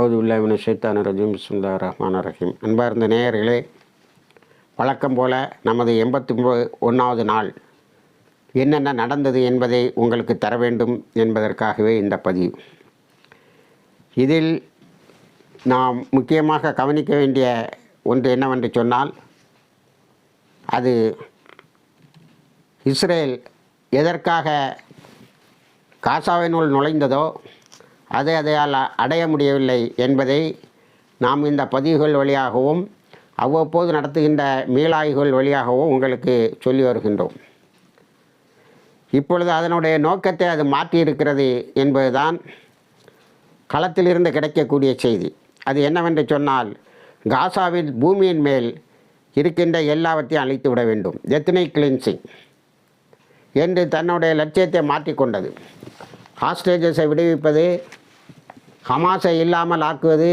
அவுது உல்லாமின ஷைத்தான ரஜீம். பிஸ்மில்லா ரஹ்மான் ரஹீம். அன்பார்ந்த நேயர்களே வழக்கம் போல நமது எண்பத்தி ஒன்றாவது நாள் என்னென்ன நடந்தது என்பதை உங்களுக்கு தர வேண்டும் என்பதற்காகவே இந்த பதிவு. இதில் நாம் முக்கியமாக கவனிக்க வேண்டிய ஒன்று என்னவென்று சொன்னால் அது இஸ்ரேல் எதற்காக காசாவினுள் நுழைந்ததோ அதை அதையால் அடைய முடியவில்லை என்பதை நாம் இந்த பதிவுகள் வழியாகவும் அவ்வப்போது நடத்துகின்ற மீளாய்வுகள் வழியாகவும் உங்களுக்கு சொல்லி வருகின்றோம். இப்பொழுது அதனுடைய நோக்கத்தை அது மாற்றியிருக்கிறது என்பதுதான் களத்திலிருந்து கிடைக்கக்கூடிய செய்தி. அது என்னவென்று சொன்னால் காசாவில் பூமியின் மேல் இருக்கின்ற எல்லாவற்றையும் அழித்து விட வேண்டும். எத்தனை கிளின்சிங் என்று தன்னுடைய லட்சியத்தை மாற்றிக்கொண்டது. ஹாஸ்டேஜஸை விடுவிப்பது ஹமாஸை இல்லாமல் ஆக்குவது.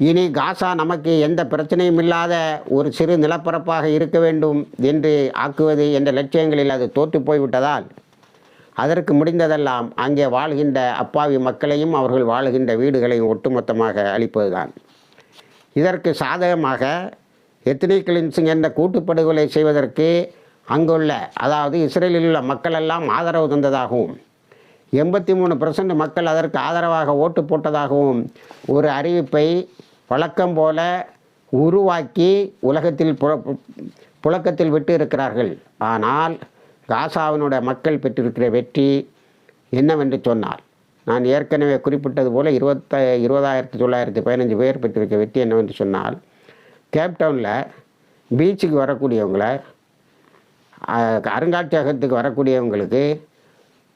இனி காசா நமக்கு எந்த பிரச்சனையும் இல்லாத ஒரு சிறு நிலப்பரப்பாக இருக்க வேண்டும் என்று ஆக்குவது என்ற லட்சியங்களில் அது தோற்று போய்விட்டதால் அதற்கு முடிந்ததெல்லாம் அங்கே வாழ்கின்ற அப்பாவி மக்களையும் அவர்கள் வாழுகின்ற வீடுகளையும் ஒட்டுமொத்தமாக அளிப்பதுதான் இதற்கு சாதகமாக எத்தனை கிளின்சிங் என்ற கூட்டுப்படுகொலை செய்வதற்கு அங்குள்ள அதாவது இஸ்ரேலில் உள்ள மக்களெல்லாம் ஆதரவு தந்ததாகவும் எண்பத்தி மூணு பர்சன்ட் மக்கள் அதற்கு ஆதரவாக ஓட்டு போட்டதாகவும் ஒரு அறிவிப்பை வழக்கம் போல உருவாக்கி உலகத்தில் புழ புழக்கத்தில் விட்டு இருக்கிறார்கள். ஆனால் காசாவினுடைய மக்கள் பெற்றிருக்கிற வெற்றி என்னவென்று சொன்னால் நான் ஏற்கனவே குறிப்பிட்டது போல் இருபத்த இருபதாயிரத்தி தொள்ளாயிரத்தி பதினஞ்சு பேர் பெற்றிருக்க வெற்றி என்னவென்று சொன்னால் கேப்டவுனில் பீச்சுக்கு வரக்கூடியவங்களை அருங்காட்சியகத்துக்கு வரக்கூடியவங்களுக்கு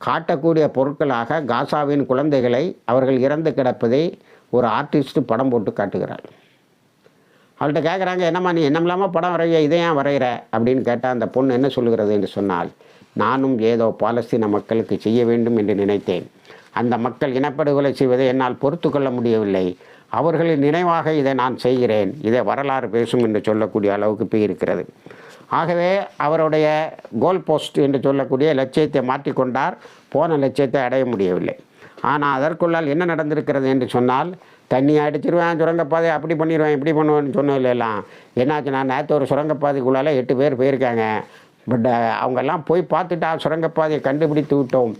காட்டக்கூடிய பொருட்களாக காசாவின் குழந்தைகளை அவர்கள் இறந்து கிடப்பதை ஒரு ஆர்டிஸ்ட் படம் போட்டு காட்டுகிறார் அவள்கிட்ட கேட்குறாங்க என்னம்மா நீ என்னமில்லாமல் படம் வரைய இதை ஏன் வரைகிற அப்படின்னு கேட்டால் அந்த பொண்ணு என்ன சொல்லுகிறது என்று சொன்னால் நானும் ஏதோ பாலஸ்தீன மக்களுக்கு செய்ய வேண்டும் என்று நினைத்தேன். அந்த மக்கள் இனப்படுகொலை செய்வதை என்னால் பொறுத்து கொள்ள முடியவில்லை. அவர்களின் நினைவாக இதை நான் செய்கிறேன். இதை வரலாறு பேசும் என்று சொல்லக்கூடிய அளவுக்கு போய் இருக்கிறது ஆகவே அவருடைய கோல் போஸ்ட் என்று சொல்லக்கூடிய லட்சியத்தை மாற்றிக்கொண்டார். போன லட்சியத்தை அடைய முடியவில்லை. ஆனால் அதற்குள்ளால் என்ன நடந்திருக்கிறது என்று சொன்னால் தண்ணி அடிச்சிருவேன் சுரங்கப்பாதை அப்படி பண்ணிடுவேன் இப்படி பண்ணுவேன்னு சொன்னதில்லாம் என்னாச்சு நான் நேற்று ஒரு சுரங்கப்பாதைக்குள்ளால எட்டு பேர் போயிருக்காங்க. பட் அவங்கெல்லாம் போய் பார்த்துட்டா சுரங்கப்பாதையை கண்டுபிடித்து விட்டோம்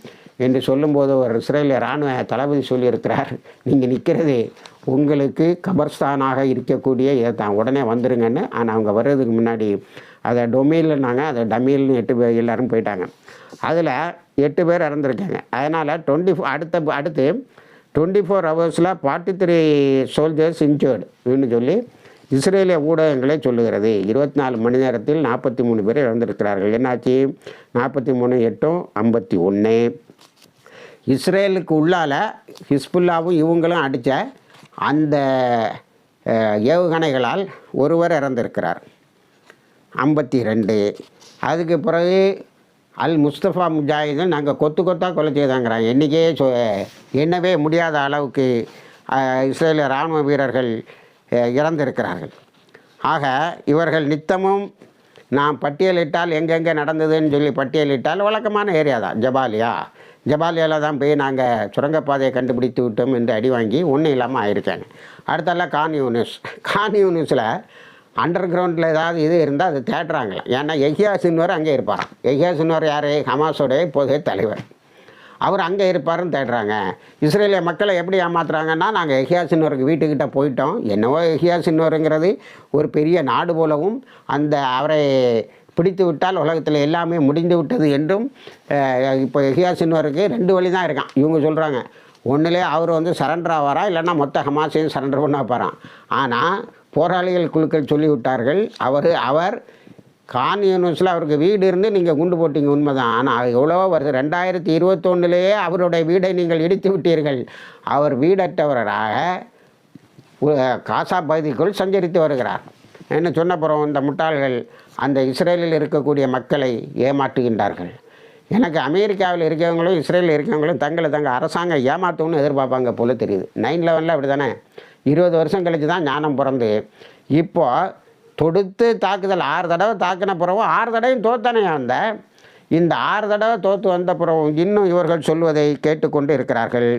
என்று சொல்லும்போது ஒரு இஸ்ரேலிய இராணுவ தளபதி சொல்லியிருக்கிறார் நீங்கள் நிற்கிறது உங்களுக்கு கபர்ஸ்தானாக இருக்கக்கூடிய இதை தான் உடனே வந்துருங்கன்னு. ஆனால் அவங்க வர்றதுக்கு முன்னாடி அதை டொமைல்னாங்க அதை டமீல்னு எட்டு பேர் போயிட்டாங்க. அதில் எட்டு பேர் இறந்துருக்காங்க. அதனால் டுவெண்ட்டி அடுத்த அடுத்து டுவெண்ட்டி ஃபோர் ஹவர்ஸில் ஃபார்ட்டி த்ரீ சோல்ஜர்ஸ் இன்ஜர்டு சொல்லி இஸ்ரேலிய ஊடகங்களே சொல்லுகிறது. இருபத்தி நாலு மணி நேரத்தில் நாற்பத்தி மூணு பேர் இறந்திருக்கிறார்கள். என்னாச்சு? நாற்பத்தி மூணு எட்டும் ஐம்பத்தி ஒன்று. இஸ்ரேலுக்கு உள்ளால ஹிஸ்புல்லாவும் இவங்களும் அடித்த அந்த ஏவுகணைகளால் ஒருவர் இறந்திருக்கிறார். ஐம்பத்தி ரெண்டு. அதுக்கு பிறகு அல் முஸ்தபா முஜாஹிதீன் நாங்கள் கொத்து கொத்தாக கொலை செய்தாங்கிறாங்க. என்றைக்கே சொ என்னவே முடியாத அளவுக்கு இஸ்ரேலிய இராணுவ வீரர்கள் இறந்திருக்கிறார்கள். ஆக இவர்கள் நித்தமும் நாம் பட்டியலிட்டால் எங்கெங்கே நடந்ததுன்னு சொல்லி பட்டியலிட்டால் வழக்கமான ஏரியா தான் ஜபாலியா. ஜபாலியாவில் தான் போய் நாங்கள் சுரங்கப்பாதையை கண்டுபிடித்து விட்டோம் என்று அடி வாங்கி ஒன்றும் இல்லாமல் ஆயிருக்காங்க. அடுத்தெல்லாம் கான் யூனிஸ். கான் யூனிஸில் அண்டர் கிரவுண்டில் ஏதாவது இது இருந்தால் அது தேட்டுறாங்களாம் ஏன்னா எஹியா சின்வர் அங்கே இருப்பார் எஹியா சின்வர் யார்? ஹமாஸோடைய இப்போதைய தலைவர். அவர் அங்கே இருப்பாருன்னு தேடுறாங்க. இஸ்ரேலிய மக்களை எப்படி ஏமாத்துறாங்கன்னா நாங்கள் எஹியா சின்வருக்கு வீட்டுக்கிட்ட போயிட்டோம். என்னவோ எஹியா சின்வருங்கிறது ஒரு பெரிய நாடு போலவும் அந்த அவரை பிடித்து விட்டால் உலகத்தில் எல்லாமே முடிந்து விட்டது என்றும் இப்போ எஹியா சின்வருக்கு ரெண்டு வழி தான் இருக்கான். இவங்க சொல்கிறாங்க ஒன்றுலே அவர் வந்து சரண்டர் ஆவாரா? இல்லைன்னா மொத்த ஹமாசையும் சரண்டர் பண்ண போகிறான் ஆனால் போராளிகள் குழுக்கள் சொல்லிவிட்டார்கள். அவர் அவர் கான் யூனிவர்ஸில் அவருக்கு வீடு இருந்து நீங்கள் குண்டு போட்டீங்க உண்மைதான். ஆனால் எவ்வளோ வருது. ரெண்டாயிரத்தி இருபத்தொன்னுலேயே அவருடைய வீடை நீங்கள் இடித்து விட்டீர்கள். அவர் வீடற்றவராக காசா பகுதிக்குள் சஞ்சரித்து வருகிறார். என்ன சொன்னப்புறம் இந்த முட்டாள்கள் அந்த இஸ்ரேலில் இருக்கக்கூடிய மக்களை ஏமாற்றுகின்றார்கள். எனக்கு அமெரிக்காவில் இருக்கிறவங்களும் இஸ்ரேலில் இருக்கிறவங்களும் தங்களை தங்கள் அரசாங்கம் ஏமாற்றணும்னு எதிர்பார்ப்பாங்க போல தெரியுது. நைன் லெவனில் அப்படி தானே இருபது வருஷம் கழிச்சு தான் ஞானம் பிறந்து இப்போது தொடுத்து தாக்குதல் ஆறு தடவை தாக்கின பிறகும் ஆறு தடவையும் தோத்தானே வந்த இந்த ஆறு தடவை தோற்று வந்த பிறகும் இன்னும் இவர்கள் சொல்வதை கேட்டுக்கொண்டு இருக்கிறார்கள்.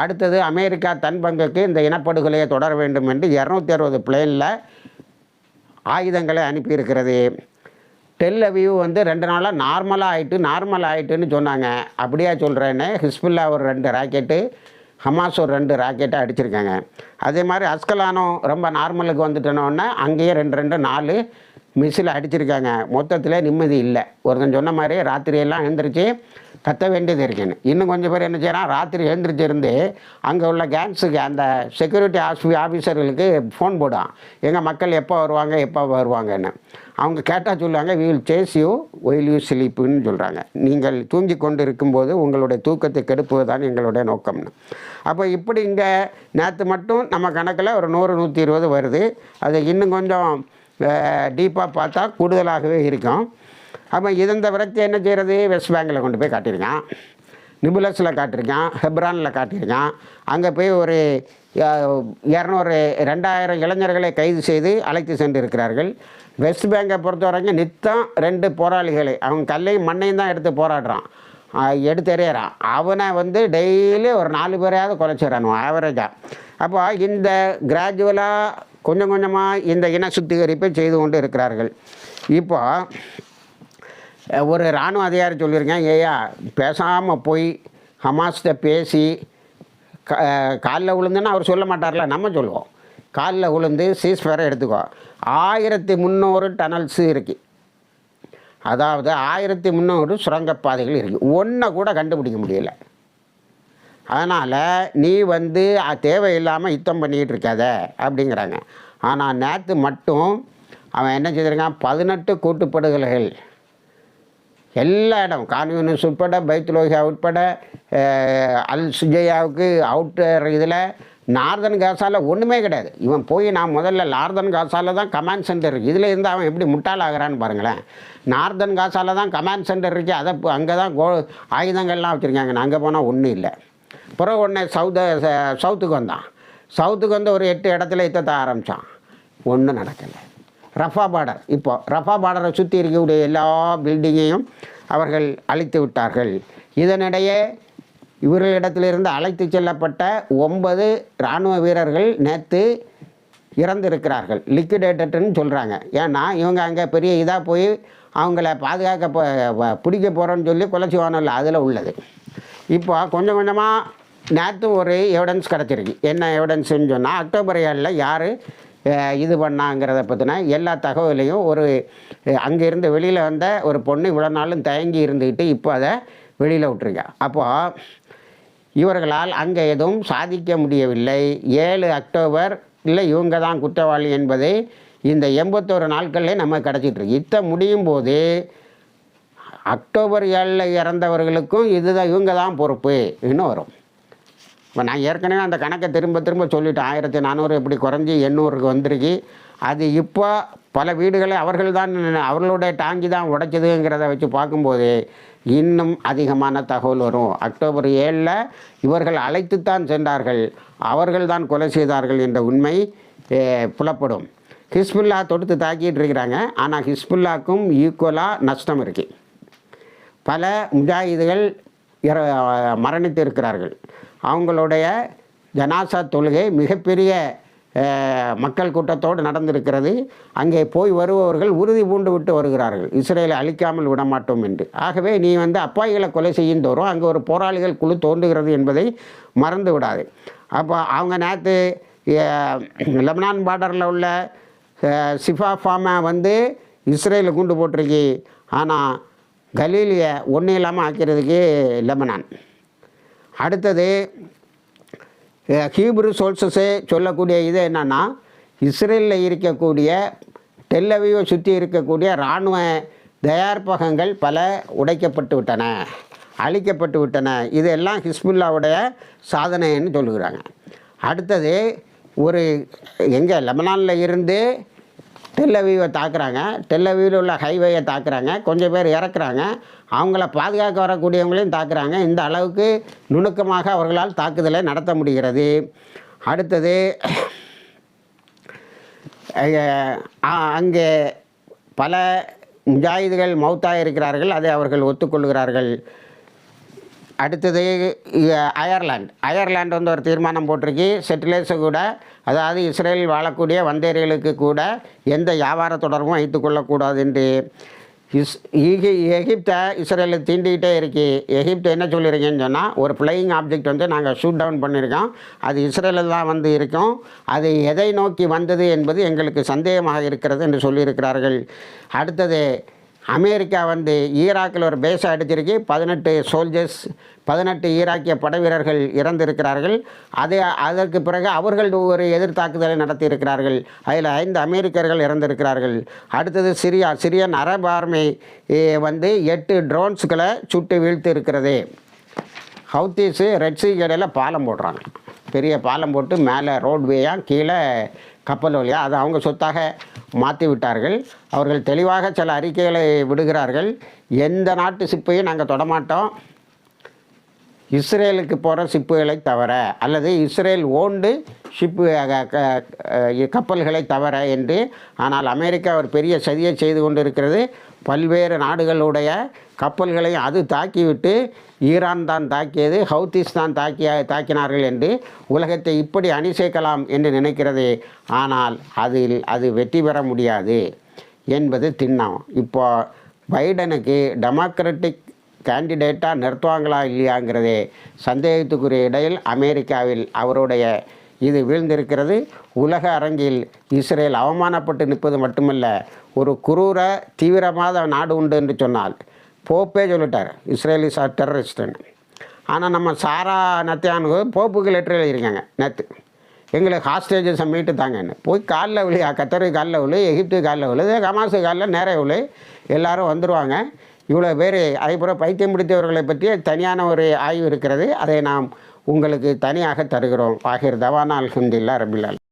அடுத்தது அமெரிக்கா தன் பங்குக்கு இந்த இனப்படுகொலையை தொடர வேண்டும் என்று இரநூத்தி அறுபது பிளேனில் ஆயுதங்களை அனுப்பியிருக்கிறது. டெல் அவிவ் வந்து ரெண்டு நாளாக நார்மலாக ஆயிட்டு நார்மல் ஆயிட்டுன்னு சொன்னாங்க. அப்படியா சொல்கிறேன்னு ஹிஸ்புல்லா ஒரு ரெண்டு ராக்கெட்டு ஹமாஸ் ஒரு ரெண்டு ராக்கெட்டாக அடிச்சிருக்காங்க. அதே மாதிரி அஸ்கலானோ ரொம்ப நார்மலுக்கு வந்துட்டனோடனே அங்கேயே ரெண்டு ரெண்டு நாலு மிஸ்ஸில் அடிச்சிருக்காங்க. மொத்தத்தில் நிம்மதி இல்லை. ஒருத்தன் சொன்ன மாதிரி ராத்திரியெல்லாம் எழுந்திரிச்சு கத்த வேண்டியது இருக்குன்னு. இன்னும் கொஞ்சம் பேர் என்ன செய்கிறான் ராத்திரி எழுந்திரிச்சிருந்து அங்கே உள்ள கேங்ஸுக்கு அந்த செக்யூரிட்டி ஆஃபி ஆஃபீஸர்களுக்கு ஃபோன் போடுவான். எங்கள் மக்கள் எப்போ வருவாங்க எப்போ வருவாங்கன்னு. அவங்க கேட்டால் சொல்லுவாங்க we will chase you while you ஸ்லீப்புன்னு சொல்கிறாங்க நீங்கள் தூங்கி கொண்டு இருக்கும்போது உங்களுடைய தூக்கத்தை கெடுப்பது தான் எங்களுடைய நோக்கம்னு. அப்போ இப்படி இங்கே நேற்று மட்டும் நம்ம கணக்கில் ஒரு நூறு நூற்றி இருபது வருது. அது இன்னும் கொஞ்சம் டீப்பாக பார்த்தா கூடுதலாகவே இருக்கும். அப்போ இதந்த விரக்தி என்ன செய்கிறது வெஸ்ட் பேங்கில் கொண்டு போய் காட்டியிருக்கான். நிபுலஸில் காட்டியிருக்கான். ஹெப்ரானில் காட்டியிருக்கான். அங்கே போய் ஒரு இரநூறு ரெண்டாயிரம் இளைஞர்களை கைது செய்து அழைத்து சென்று இருக்கிறார்கள் வெஸ்ட் பேங்கை பொறுத்த வரைக்கும் நித்தம் ரெண்டு போராளிகளை அவன் கல்லையும் மண்ணையும் தான் எடுத்து போராடுறான். எடுத்து எறியறான். அவனை வந்து டெய்லி ஒரு நாலு பேரையாவது குறைச்சிடறான் ஆவரேஜாக அப்போ இந்த கிராஜுவலாக கொஞ்சம் கொஞ்சமாக இந்த இன சுத்திகரிப்பை செய்து கொண்டு இருக்கிறார்கள். இப்போ ஒரு இராணுவ அதிகாரி சொல்லியிருக்கேன் ஏயா பேசாமல் போய் ஹமாஸ்கிட்ட பேசி க காலில் விழுந்துன்னு அவர் சொல்ல மாட்டார்ல நம்ம சொல்லுவோம். காலில் விழுந்து சீஸ்ஃபயரை எடுத்துக்கோ. ஆயிரத்தி முந்நூறு டனல்ஸு இருக்குது அதாவது ஆயிரத்தி முந்நூறு சுரங்கப்பாதைகள் இருக்குது ஒன்றை கூட கண்டுபிடிக்க முடியல. அதனால் நீ வந்து தேவையில்லாமல் யுத்தம் பண்ணிக்கிட்டு இருக்காத அப்படிங்கிறாங்க. ஆனால் நேற்று மட்டும் அவன் என்ன செய்திருக்கான்? பதினெட்டு கூட்டுப்படுகொலைகள். எல்லா இடம். கான்யூனிஸ் உட்பட பைத்துலோகியா உட்பட அல் சுஜையாவுக்கு அவுட்டர் இதில் நார்தன் காசாவில் ஒன்றுமே கிடையாது. இவன் போய் நான் முதல்ல நார்தன் காசால தான் கமாண்ட் சென்டர் இருக்குது இதில் இருந்து அவன் எப்படி முட்டாளாகிறான்னு பாருங்களேன். நார்தன் காசால தான் கமாண்ட் சென்டர் இருக்குது அதை அங்கே தான் கோ ஆயுதங்கள்லாம் வச்சுருக்காங்க. அங்கே போனால் ஒன்றும் இல்லை. பிறகு உடனே சவுத்து சவுத்துக்கு வந்தான். சவுத்துக்கு வந்து ஒரு எட்டு இடத்துல இத்தத்த ஆரம்பித்தான் ஒன்றும் நடக்கலை. ரஃபா பார்டர் இப்போ ரஃபா பார்டரை சுற்றி இருக்கக்கூடிய எல்லா பில்டிங்கையும் அவர்கள் அழித்து விட்டார்கள். இதனிடையே இவர்களிடத்திலிருந்து அழைத்து செல்லப்பட்ட ஒன்பது இராணுவ வீரர்கள் நேற்று இறந்திருக்கிறார்கள். லிக்விடேட்டட்னு சொல்கிறாங்க ஏன்னா இவங்க அங்கே பெரிய இதாக போய் அவங்கள பாதுகாக்க பிடிக்க போகிறோன்னு சொல்லி கொலைச்சிவானல்ல அதில் உள்ளது. இப்போ கொஞ்சம் கொஞ்சமாக நேற்று ஒரு எவிடன்ஸ் கிடச்சிருக்கு. என்ன எவிடன்ஸ்னு சொன்னால் அக்டோபர் ஏழில் யார் இது பண்ணாங்கிறத பற்றின எல்லா தகவலையும் ஒரு அங்கேருந்து வெளியில் வந்த ஒரு பொண்ணு இவ்வளோ நாளும் தயங்கி இருந்துக்கிட்டு இப்போ அதை வெளியில் விட்டுருங்க அப்போது இவர்களால் அங்கே எதுவும் சாதிக்க முடியவில்லை. ஏழு அக்டோபர் இல்லை இவங்க தான் குற்றவாளி என்பது இந்த எண்பத்தோரு நாட்கள்லேயே நம்ம கிடச்சிட்ருக்கு இத்த முடியும் போது அக்டோபர் ஏழில் இறந்தவர்களுக்கும் இதுதான் இவங்க தான் பொறுப்பு. இன்னும் வரும். இப்போ நான் ஏற்கனவே அந்த கணக்கை திரும்ப திரும்ப சொல்லிவிட்டேன் ஆயிரத்தி நானூறு இப்படி குறைஞ்சி எண்ணூறுக்கு வந்திருக்கு. அது இப்போ பல வீடுகளை அவர்கள் தான் அவர்களுடைய டாங்கி தான் உடைச்சதுங்கிறத வச்சு பார்க்கும்போது இன்னும் அதிகமான தகவல் வரும். அக்டோபர் ஏழில் இவர்கள் அழைத்துத்தான் சென்றார்கள். அவர்கள் தான் கொலை செய்தார்கள் என்ற உண்மை புலப்படும். ஹிஸ்புல்லா தொடுத்து தாக்கிட்டு இருக்கிறாங்க. ஆனால் ஹிஸ்புல்லாக்கும் ஈக்குவலாக நஷ்டம் இருக்குது பல முஜாஹிதுகள் இற மரணித்து இருக்கிறார்கள் அவங்களுடைய ஜனாசா தொழுகை மிகப்பெரிய மக்கள் கூட்டத்தோடு நடந்திருக்கிறது. அங்கே போய் வருபவர்கள் உறுதி பூண்டு விட்டு வருகிறார்கள். இஸ்ரேலை அழிக்காமல் விடமாட்டோம் என்று. ஆகவே நீ வந்து அப்பாய்களை கொலை செய்யும் தோறும் அங்கே ஒரு போராளிகள் குழு தோன்றுகிறது என்பதை மறந்து விடாது. அப்போ அவங்க நேற்று லெபனான் பார்டரில் உள்ள சிஃபா ஃபார்மை வந்து இஸ்ரேலில் குண்டு போட்டிருக்கு. ஆனால் கலீலியை ஒன்றும் இல்லாமல் ஆக்கிறதுக்கு லெபனான் அடுத்தது ஹீப்ரு சோல்சஸே சொல்லக்கூடிய இது என்னென்னா இஸ்ரேலில் இருக்கக்கூடிய டெல்லவியை சுற்றி இருக்கக்கூடிய இராணுவ தயார்பகங்கள் பல உடைக்கப்பட்டு விட்டன அழிக்கப்பட்டு விட்டன. இதெல்லாம் ஹிஸ்புல்லாவுடைய சாதனைன்னு சொல்லுகிறாங்க. அடுத்தது ஒரு எங்கே லெபனானில் இருந்து டெல்லவீவை தாக்குறாங்க. டெல்லவீவில் உள்ள ஹைவேயை தாக்குறாங்க. கொஞ்சம் பேர் இறக்குறாங்க. அவங்கள பாதுகாக்க வரக்கூடியவங்களையும் தாக்குறாங்க. இந்த அளவுக்கு நுணுக்கமாக அவர்களால் தாக்குதலை நடத்த முடிகிறது. அடுத்தது அங்கே பல முஜாயிதுகள் மௌத்தாக இருக்கிறார்கள். அதை அவர்கள் ஒத்துக்கொள்கிறார்கள். அடுத்தது இ- அயர்லாந்து. வந்து ஒரு தீர்மானம் போட்டிருக்கு. செட்டிலேர்ஸு கூட அதாவது இஸ்ரேலில் வாழக்கூடிய வந்தேரிகளுக்கு கூட எந்த வியாபார தொடர்பும் வைத்துக்கொள்ளக்கூடாது என்று இஸ் ஈகி எகிப்தை இஸ்ரேலு தீண்டிக்கிட்டே இருக்கு. எகிப்து என்ன சொல்லியிருக்கேன்னு சொன்னால் ஒரு ஃப்ளையிங் ஆப்ஜெக்ட் வந்து நாங்கள் ஷூட் டவுன் பண்ணியிருக்கோம். அது இஸ்ரேலில் தான் வந்து இருக்கும். அது எதை நோக்கி வந்தது என்பது எங்களுக்கு சந்தேகமாக இருக்கிறது என்று சொல்லியிருக்கிறார்கள். அடுத்தது அமெரிக்கா வந்து ஈராக்கில் ஒரு பேஸை அடிச்சிருக்கு. பதினெட்டு சோல்ஜர்ஸ் பதினெட்டு ஈராக்கிய படை வீரர்கள் இறந்திருக்கிறார்கள். அது அதற்கு பிறகு அவர்கள் ஒரு எதிர்த்தாக்குதலை நடத்தியிருக்கிறார்கள். அதில் ஐந்து அமெரிக்கர்கள் இறந்திருக்கிறார்கள். அடுத்தது சிரியா சிரியன் அரபு ஆர்மி வந்து எட்டு ட்ரோன்ஸுகளை சுட்டு வீழ்த்து இருக்கிறது ஹவுத்தீஸு ரெட்ஸி இடையில் பாலம் போடுறாங்க. பெரிய பாலம் போட்டு மேலே ரோட்வேயாக கீழே கப்பல் வழியாக அதை அவங்க சொத்தாக மாற்றி விட்டார்கள். அவர்கள் தெளிவாக சில அறிக்கைகளை விடுகிறார்கள். எந்த நாட்டு சிப்பையும் நாங்கள் தொடமாட்டோம். இஸ்ரேலுக்கு போகிற சிப்புகளை தவிர அல்லது இஸ்ரேல் ஓண்டு ஷிப்பு க- கப்பல்களை தவிர என்று ஆனால் அமெரிக்கா ஒரு பெரிய சதியை செய்து கொண்டிருக்கிறது. பல்வேறு நாடுகளுடைய கப்பல்களை அது தாக்கிவிட்டு ஈரான் தான் தாக்கியது ஹவுத்திஸ் தான் தாக்கிய தாக்கினார்கள் என்று உலகத்தை இப்படி அணி சேர்க்கலாம் என்று நினைக்கிறது. ஆனால் அதில் அது வெற்றி பெற முடியாது என்பது திண்ணம். இப்போ பைடனுக்கு டெமோக்ராட்டிக் கேண்டிடேட்டாக நிறுத்துவாங்களா இல்லையாங்கிறதே சந்தேகத்துக்குரிய இடையில் அமெரிக்காவில் அவருடைய இது வீழ்ந்திருக்கிறது. உலக அரங்கில் இஸ்ரேல் அவமானப்பட்டு நிற்பது மட்டுமல்ல ஒரு குரூர தீவிரமாத நாடு உண்டு என்று சொன்னால் போப்பே சொல்லிட்டார். இஸ்ரேல் இஸ் டெரரிஸ்ட்னு ஆனால் நம்ம சாரா நத்தியானு போப்புக்கு லெட்டர் எழுதியிருக்காங்க நேற்று எங்களுக்கு ஹாஸ்டேஜஸை மீட்டு தாங்கன்னு போய் காலில் விழு கத்தரு காலில் விழு எகிப்து காலில் விழு கமாசு காலில் நேரே விழு எல்லோரும் வந்துடுவாங்க இவ்வளோ பேர் அதேபோல் பைத்தியம் பிடித்தவர்களை பற்றி தனியான ஒரு ஆய்வு இருக்கிறது. அதை நாம் உங்களுக்கு தனியாக தருகிறோம். ஆகிர் தவானா அல்ஹம்துல்லா ரபில்லால்